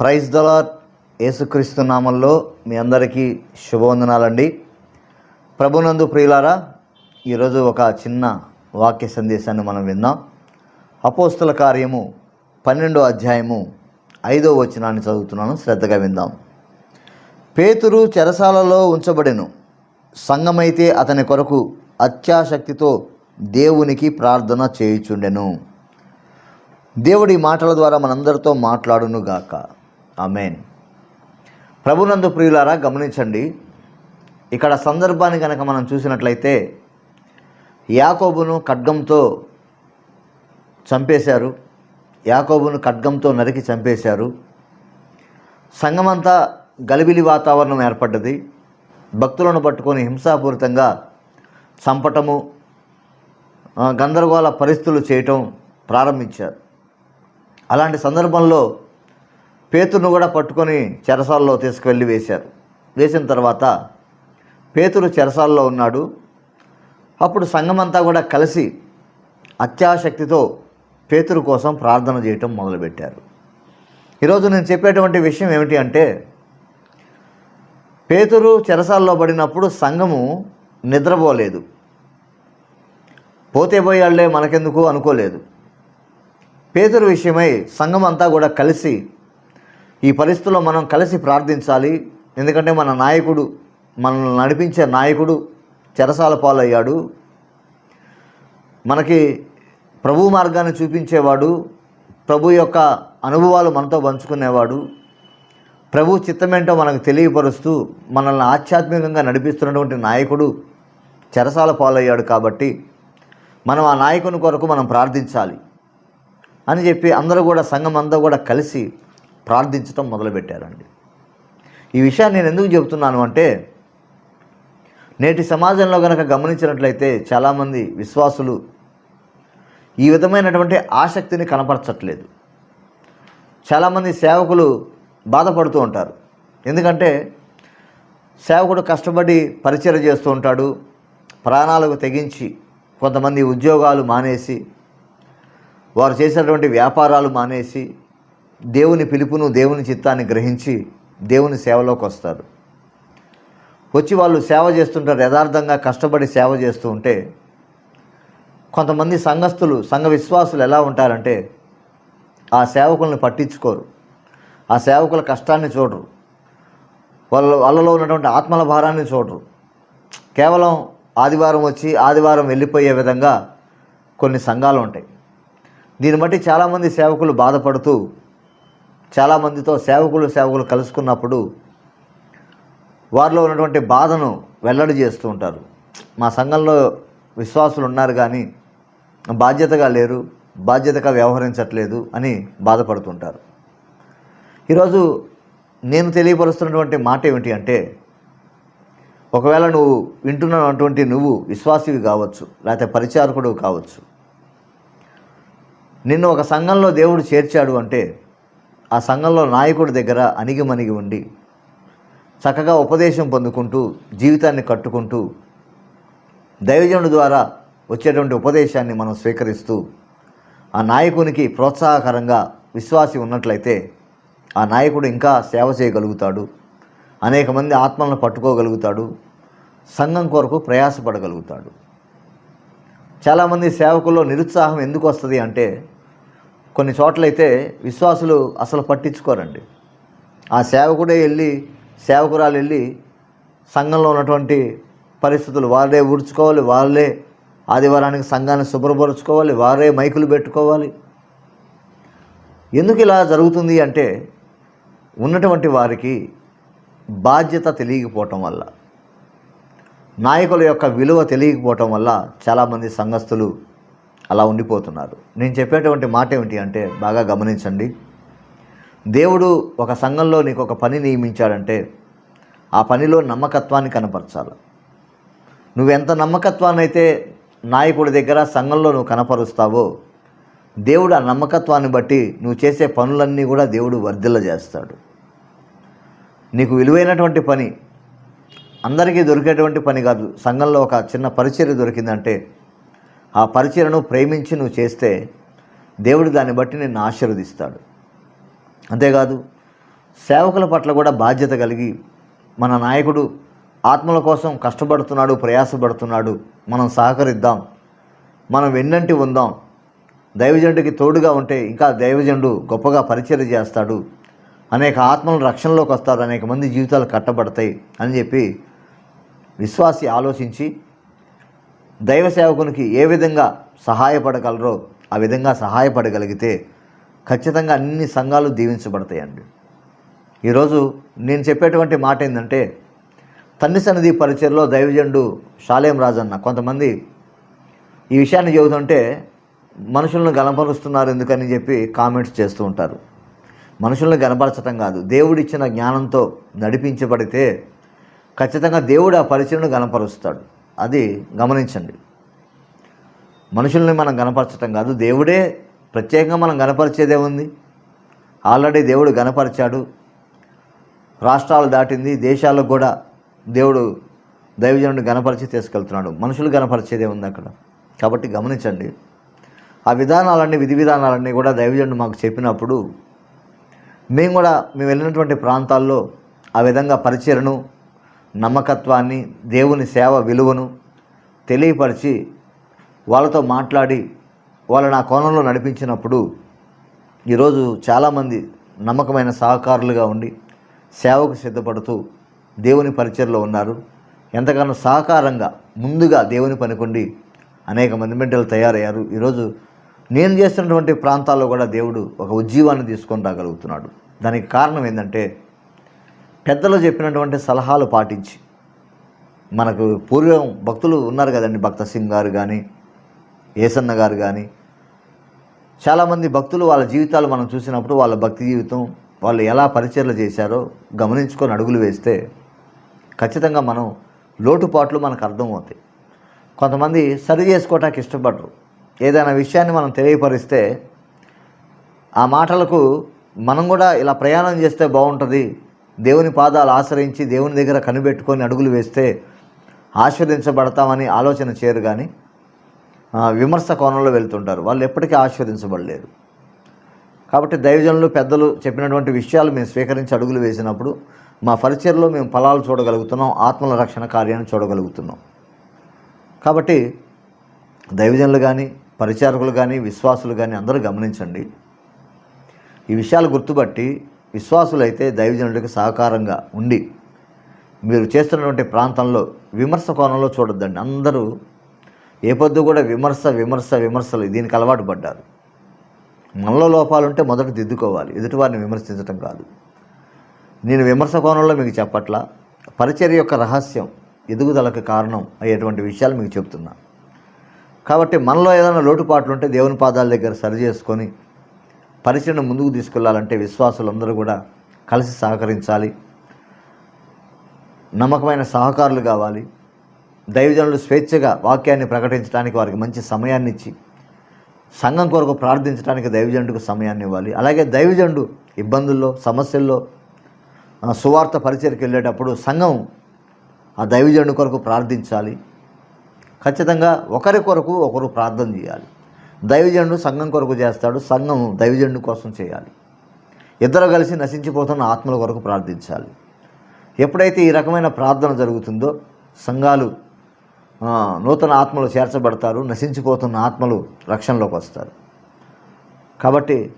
Praise దలార్ యేసుక్రీస్తు నామంలో మీ అందరికీ శుభవందనాలండి. ప్రభునందు ప్రియులారా ఈరోజు ఒక చిన్న వాక్య సందేశాన్ని మనం విందాం. అపోస్తుల కార్యము పన్నెండో అధ్యాయము ఐదో వచనాన్ని చదువుతున్నాను శ్రద్ధగా విందాం. పేతురు చెరసాలలో ఉంచబడెను. సంఘమైతే అతని కొరకు అత్యాశక్తితో దేవునికి ప్రార్థన చేయుచుండెను. దేవుడి మాటల ద్వారా మనందరితో మాట్లాడును అమెన్ ప్రభునందు ప్రియులారా గమనించండి. ఇక్కడ సందర్భాన్ని కనుక మనం చూసినట్లయితే యాకోబును ఖడ్గంతో చంపేశారు. యాకోబును ఖడ్గంతో నరికి చంపేశారు. సంఘమంతా గలిబిలి వాతావరణం ఏర్పడ్డది. భక్తులను పట్టుకొని హింసాపూరితంగా చంపటము గందరగోళ పరిస్థితులు చేయటం ప్రారంభించారు. అలాంటి సందర్భంలో పేతురును కూడా పట్టుకొని చెరసాల్లో తీసుకువెళ్ళి వేశారు. వేసిన తర్వాత పేతురు చెరసాల్లో ఉన్నాడు. అప్పుడు సంఘమంతా కూడా కలిసి అత్యాశక్తితో పేతురు కోసం ప్రార్థన చేయటం మొదలుపెట్టారు. ఈరోజు నేను చెప్పేటువంటి విషయం ఏమిటి అంటే పేతురు చెరసాల్లో పడినప్పుడు సంఘము నిద్రపోలేదు. పోతే పోయాళ్ళే మనకెందుకు అనుకోలేదు. పేతురు విషయమై సంఘం అంతా కూడా కలిసి ఈ పరిస్థితుల్లో మనం కలిసి ప్రార్థించాలి. ఎందుకంటే మన నాయకుడు మనల్ని నడిపించే నాయకుడు చెరసాల పాలయ్యాడు. మనకి ప్రభు మార్గాన్ని చూపించేవాడు. ప్రభు యొక్క అనుభవాలు మనతో పంచుకునేవాడు. ప్రభు చిత్తమేంటో మనకు తెలియపరుస్తూ మనల్ని ఆధ్యాత్మికంగా నడిపిస్తున్నటువంటి నాయకుడు చెరసాల పాలయ్యాడు కాబట్టి మనం ఆ నాయకుని కొరకు మనం ప్రార్థించాలి అని చెప్పి అందరూ కూడా సంఘం అంతా కూడా కలిసి ప్రార్థించడం మొదలుపెట్టారండి. ఈ విషయాన్ని నేను ఎందుకు చెబుతున్నాను అంటే నేటి సమాజంలో కనుక గమనించినట్లయితే చాలామంది విశ్వాసులు ఈ విధమైనటువంటి ఆసక్తిని కనపరచట్లేదు. చాలామంది సేవకులు బాధపడుతూ ఉంటారు. ఎందుకంటే సేవకుడు కష్టపడి పరిచయం చేస్తూ ఉంటాడు ప్రాణాలకు తెగించి కొంతమంది ఉద్యోగాలు మానేసి వారు చేసినటువంటి వ్యాపారాలు మానేసి దేవుని పిలుపును దేవుని చిత్తాన్ని గ్రహించి దేవుని సేవలోకి వస్తారు. వచ్చి వాళ్ళు సేవ చేస్తుంటారు యథార్థంగా కష్టపడి సేవ చేస్తూ ఉంటే కొంతమంది సంఘస్థులు సంఘ విశ్వాసులు ఎలా ఉంటారంటే ఆ సేవకుల్ని పట్టించుకోరు. ఆ సేవకుల కష్టాన్ని చూడరు. వాళ్ళ వాళ్ళలో ఉన్నటువంటి ఆత్మల భారాన్ని చూడరు. కేవలం ఆదివారం వచ్చి ఆదివారం వెళ్ళిపోయే విధంగా కొన్ని సంఘాలు ఉంటాయి. దీన్ని బట్టి చాలామంది సేవకులు బాధపడుతూ చాలామందితో సేవకులు సేవకులు కలుసుకున్నప్పుడు వారిలో ఉన్నటువంటి బాధను వెల్లడి చేస్తూ ఉంటారు. మా సంఘంలో విశ్వాసులు ఉన్నారు కానీ బాధ్యతగా లేరు బాధ్యతగా వ్యవహరించట్లేదు అని బాధపడుతుంటారు. ఈరోజు నేను తెలియపరుస్తున్నటువంటి మాట ఏమిటి అంటే ఒకవేళ నువ్వు వింటున్నటువంటి నువ్వు విశ్వాసివి కావచ్చు లేకపోతే పరిచారకుడు కావచ్చు. నిన్ను ఒక సంఘంలో దేవుడు చేర్చాడు అంటే ఆ సంఘంలో నాయకుడి దగ్గర అణిగిమణిగి ఉండి చక్కగా ఉపదేశం పొందుకుంటూ జీవితాన్ని కట్టుకుంటూ దైవజనుడు ద్వారా వచ్చేటువంటి ఉపదేశాన్ని మనం స్వీకరిస్తూ ఆ నాయకునికి ప్రోత్సాహకరంగా విశ్వాసి ఉన్నట్లయితే ఆ నాయకుడు ఇంకా సేవ చేయగలుగుతాడు అనేక మంది ఆత్మలను పట్టుకోగలుగుతాడు సంఘం కొరకు ప్రయాసపడగలుగుతాడు. చాలామంది సేవకుల్లో నిరుత్సాహం ఎందుకు వస్తుంది అంటే కొన్ని చోట్లయితే విశ్వాసులు అసలు పట్టించుకోరండి. ఆ సేవకుడే వెళ్ళి సేవకురాలు వెళ్ళి సంఘంలో ఉన్నటువంటి పరిస్థితులు వారే ఊడ్చుకోవాలి వాళ్ళే ఆదివారానికి సంఘాన్ని శుభ్రపరుచుకోవాలి వారే మైకులు పెట్టుకోవాలి. ఎందుకు ఇలా జరుగుతుంది అంటే ఉన్నటువంటి వారికి బాధ్యత తెలియకపోవటం వల్ల నాయకుల యొక్క విలువ తెలియకపోవటం వల్ల చాలామంది సంఘస్థులు అలా ఉండిపోతున్నారు. నేను చెప్పేటువంటి మాట ఏమిటి అంటే బాగా గమనించండి. దేవుడు ఒక సంఘంలో నీకు ఒక పని నియమించాడంటే ఆ పనిలో నమ్మకత్వాన్ని కనపరచాలి. నువ్వెంత నమ్మకత్వాన్ని అయితే నాయకుడి దగ్గర సంఘంలో నువ్వు కనపరుస్తావో దేవుడు ఆ నమ్మకత్వాన్ని బట్టి నువ్వు చేసే పనులన్నీ కూడా దేవుడు వర్ధిల్ల చేస్తాడు. నీకు విలువైనటువంటి పని అందరికీ దొరికేటువంటి పని కాదు. సంఘంలో ఒక చిన్న పరిచర్య దొరికిందంటే ఆ పరిచయను ప్రేమించి నువ్వు చేస్తే దేవుడు దాన్ని బట్టి నిన్ను ఆశీర్వదిస్తాడు. అంతేకాదు సేవకుల పట్ల కూడా బాధ్యత కలిగి మన నాయకుడు ఆత్మల కోసం కష్టపడుతున్నాడు ప్రయాసపడుతున్నాడు. మనం సహకరిద్దాం. మనం వెన్నంటి ఉందాం. దైవజండుకి తోడుగా ఉంటే ఇంకా దైవజండు గొప్పగా పరిచయం చేస్తాడు. అనేక ఆత్మలు రక్షణలోకి వస్తారు అనేక మంది జీవితాలు కట్టబడతాయి అని చెప్పి విశ్వాసి ఆలోచించి దైవ సేవకునికి ఏ విధంగా సహాయపడగలరో ఆ విధంగా సహాయపడగలిగితే ఖచ్చితంగా అన్ని సంఘాలు దీవించబడతాయండి. ఈరోజు నేను చెప్పేటువంటి మాట ఏంటంటే తన్ని సన్నిధి పరిచయలో దైవజండు షాలేం రాజన్న కొంతమంది ఈ విషయాన్ని చెబుతుంటే మనుషులను గనపరుస్తున్నారు ఎందుకని చెప్పి కామెంట్స్ చేస్తూ ఉంటారు. మనుషులను గనపరచటం కాదు దేవుడిచ్చిన జ్ఞానంతో నడిపించబడితే ఖచ్చితంగా దేవుడు ఆ పరిచయను గనపరుస్తాడు అది గమనించండి. మనుషుల్ని మనం గనపరచటం కాదు. దేవుడే ప్రత్యేకంగా మనం గనపరిచేదే ఉంది. ఆల్రెడీ దేవుడు గనపరిచాడు రాష్ట్రాలు దాటింది. దేశాలకు కూడా దేవుడు దైవజనుడు గనపరిచి తీసుకెళ్తున్నాడు. మనుషులు గనపరిచేదే ఉంది అక్కడ. కాబట్టి గమనించండి. ఆ విధానాలన్నీ విధి విధానాలన్నీ కూడా దైవజనుడు మాకు చెప్పినప్పుడు మేము కూడా మేము వెళ్ళినటువంటి ప్రాంతాల్లో ఆ విధంగా పరిచయను నమ్మకత్వాన్ని దేవుని సేవ విలువను తెలియపరిచి వాళ్ళతో మాట్లాడి వాళ్ళ నా కోణంలో నడిపించినప్పుడు ఈరోజు చాలామంది నమ్మకమైన సహకారులుగా ఉండి సేవకు సిద్ధపడుతూ దేవుని పరిచయలో ఉన్నారు. ఎంతగానో సహకారంగా ముందుగా దేవుని పనికొండి అనేక మంది బిడ్డలు తయారయ్యారు. ఈరోజు నేను చేస్తున్నటువంటి ప్రాంతాల్లో కూడా దేవుడు ఒక ఉజ్జీవాన్ని తీసుకొని రాగలుగుతున్నాడు. దానికి కారణం ఏంటంటే పెద్దలు చెప్పినటువంటి సలహాలు పాటించి. మనకు పూర్వం భక్తులు ఉన్నారు కదండి భక్త సింగ్ గారు కానీ ఏసన్న గారు కానీ చాలామంది భక్తులు వాళ్ళ జీవితాలు మనం చూసినప్పుడు వాళ్ళ భక్తి జీవితం వాళ్ళు ఎలా పరిచర్లు చేశారో గమనించుకొని అడుగులు వేస్తే ఖచ్చితంగా మనం లోటుపాట్లు మనకు అర్థమవుతాయి. కొంతమంది సరి చేసుకోవటానికి ఇష్టపడరు. ఏదైనా విషయాన్ని మనం తెలియపరిస్తే ఆ మాటలకు మనం కూడా ఇలా ప్రయాణం చేస్తే బాగుంటుంది దేవుని పాదాలు ఆశ్రయించి దేవుని దగ్గర కనిపెట్టుకొని అడుగులు వేస్తే ఆశీర్వదించబడతామని ఆలోచన చేయరు కానీ విమర్శ కోణంలో వెళ్తుంటారు. వాళ్ళు ఎప్పటికీ ఆస్వాదించబడలేరు కాబట్టి దైవజనులు పెద్దలు చెప్పినటువంటి విషయాలు మేము స్వీకరించి అడుగులు వేసినప్పుడు మా పరిచయలో మేము ఫలాలు చూడగలుగుతున్నాం ఆత్మల రక్షణ కార్యాన్ని చూడగలుగుతున్నాం. కాబట్టి దైవజనులు కానీ పరిచారకులు కానీ విశ్వాసులు కానీ అందరూ గమనించండి. ఈ విషయాలు గుర్తుపట్టి విశ్వాసులైతే దైవజనుడికి సహకారంగా ఉండి మీరు చేస్తున్నటువంటి ప్రాంతంలో విమర్శ కోణంలో చూడొద్దండి. అందరూ ఏ పొద్దు కూడా విమర్శ విమర్శ విమర్శలు దీనికి అలవాటు పడ్డారు. మనలో లోపాలుంటే మొదట దిద్దుకోవాలి. ఎదుటివారిని విమర్శించటం కాదు. నేను విమర్శ కోణంలో మీకు చెప్పట్లా. పరిచర్య యొక్క రహస్యం ఎదుగుదలకు కారణం అయ్యేటువంటి విషయాలు మీకు చెప్తున్నా. కాబట్టి మనలో ఏదైనా లోటుపాట్లు ఉంటే దేవుని పాదాల దగ్గర సరి చేసుకొని పరిచయను ముందుకు తీసుకెళ్ళాలంటే విశ్వాసులందరూ కూడా కలిసి సహకరించాలి. నమ్మకమైన సహకారులు కావాలి. దైవజనులు స్వేచ్ఛగా వాక్యాన్ని ప్రకటించడానికి వారికి మంచి సమయాన్ని ఇచ్చి సంఘం కొరకు ప్రార్థించడానికి దైవజండుకు సమయాన్ని ఇవ్వాలి. అలాగే దైవజండు ఇబ్బందుల్లో సమస్యల్లో సువార్త పరిచయకి వెళ్ళేటప్పుడు సంఘం ఆ దైవజండు కొరకు ప్రార్థించాలి. ఖచ్చితంగా ఒకరి కొరకు ఒకరు ప్రార్థన చేయాలి. దైవజనుడు సంఘం కొరకు చేస్తాడు సంఘం దైవజనుడి కోసం చేయాలి. ఇద్దరు కలిసి నశించిపోతున్న ఆత్మల కొరకు ప్రార్థించాలి. ఎప్పుడైతే ఈ రకమైన ప్రార్థన జరుగుతుందో సంఘాలు నూతన ఆత్మలు చేర్చబడతారు నశించిపోతున్న ఆత్మలు రక్షణలోకి వస్తారు. కాబట్టి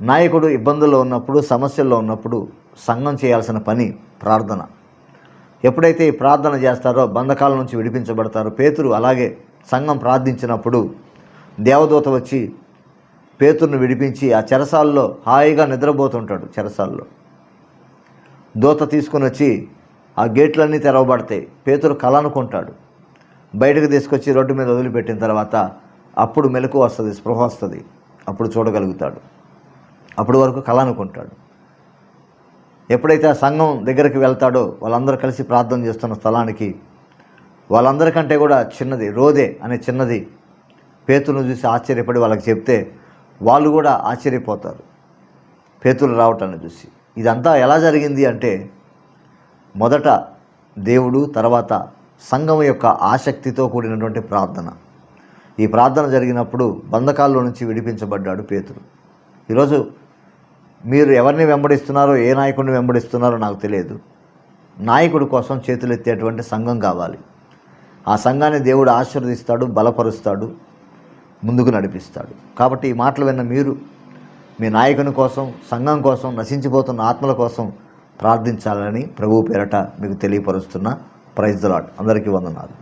నాయకుడు ఇబ్బందుల్లో ఉన్నప్పుడు సమస్యల్లో ఉన్నప్పుడు సంఘం చేయాల్సిన పని ప్రార్థన. ఎప్పుడైతే ప్రార్థన చేస్తారో బంధకాల నుంచి విడిపించబడతారో. పేతురు అలాగే సంఘం ప్రార్థించినప్పుడు దేవదూత వచ్చి పేతురును విడిపించి ఆ చెరసాల్లో హాయిగా నిద్రపోతుంటాడు చెరసాల్లో. దూత తీసుకుని వచ్చి ఆ గేట్లన్నీ తెరవబడతాయి పేతురు కళ అనుకుంటాడు బయటకు తీసుకొచ్చి రోడ్డు మీద వదిలిపెట్టిన తర్వాత అప్పుడు మెలకు వస్తుంది స్పృహ వస్తుంది. అప్పుడు చూడగలుగుతాడు. అప్పటి వరకు కళ అనుకుంటాడు ఎప్పుడైతే ఆ సంఘం దగ్గరికి వెళ్తాడో వాళ్ళందరూ కలిసి ప్రార్థన చేస్తున్న స్థలానికి వాళ్ళందరికంటే కూడా చిన్నది రోదే అనే చిన్నది పేతులను చూసి ఆశ్చర్యపడి వాళ్ళకి చెప్తే వాళ్ళు కూడా ఆశ్చర్యపోతారు. పేతులు రావటాన్ని చూసి. ఇదంతా ఎలా జరిగింది అంటే మొదట దేవుడు తర్వాత సంఘం యొక్క ఆసక్తితో కూడినటువంటి ప్రార్థన. ఈ ప్రార్థన జరిగినప్పుడు బంధకాల్లో నుంచి విడిపించబడ్డాడు పేతురు ఈరోజు మీరు ఎవరిని వెంబడిస్తున్నారో ఏ నాయకుడిని వెంబడిస్తున్నారో నాకు తెలియదు. నాయకుడి కోసం చేతులెత్తేటువంటి సంఘం కావాలి. ఆ సంఘాన్ని దేవుడు ఆశీర్వదిస్తాడు బలపరుస్తాడు. ముందుకు నడిపిస్తాడు. కాబట్టి ఈ మాటలు విన్న మీరు మీ నాయకుని కోసం సంఘం కోసం నశించిపోతున్న ఆత్మల కోసం ప్రార్థించాలని ప్రభు పేరట మీకు తెలియపరుస్తున్న ప్రైజ్ లాట్ అందరికీ వందనాలు.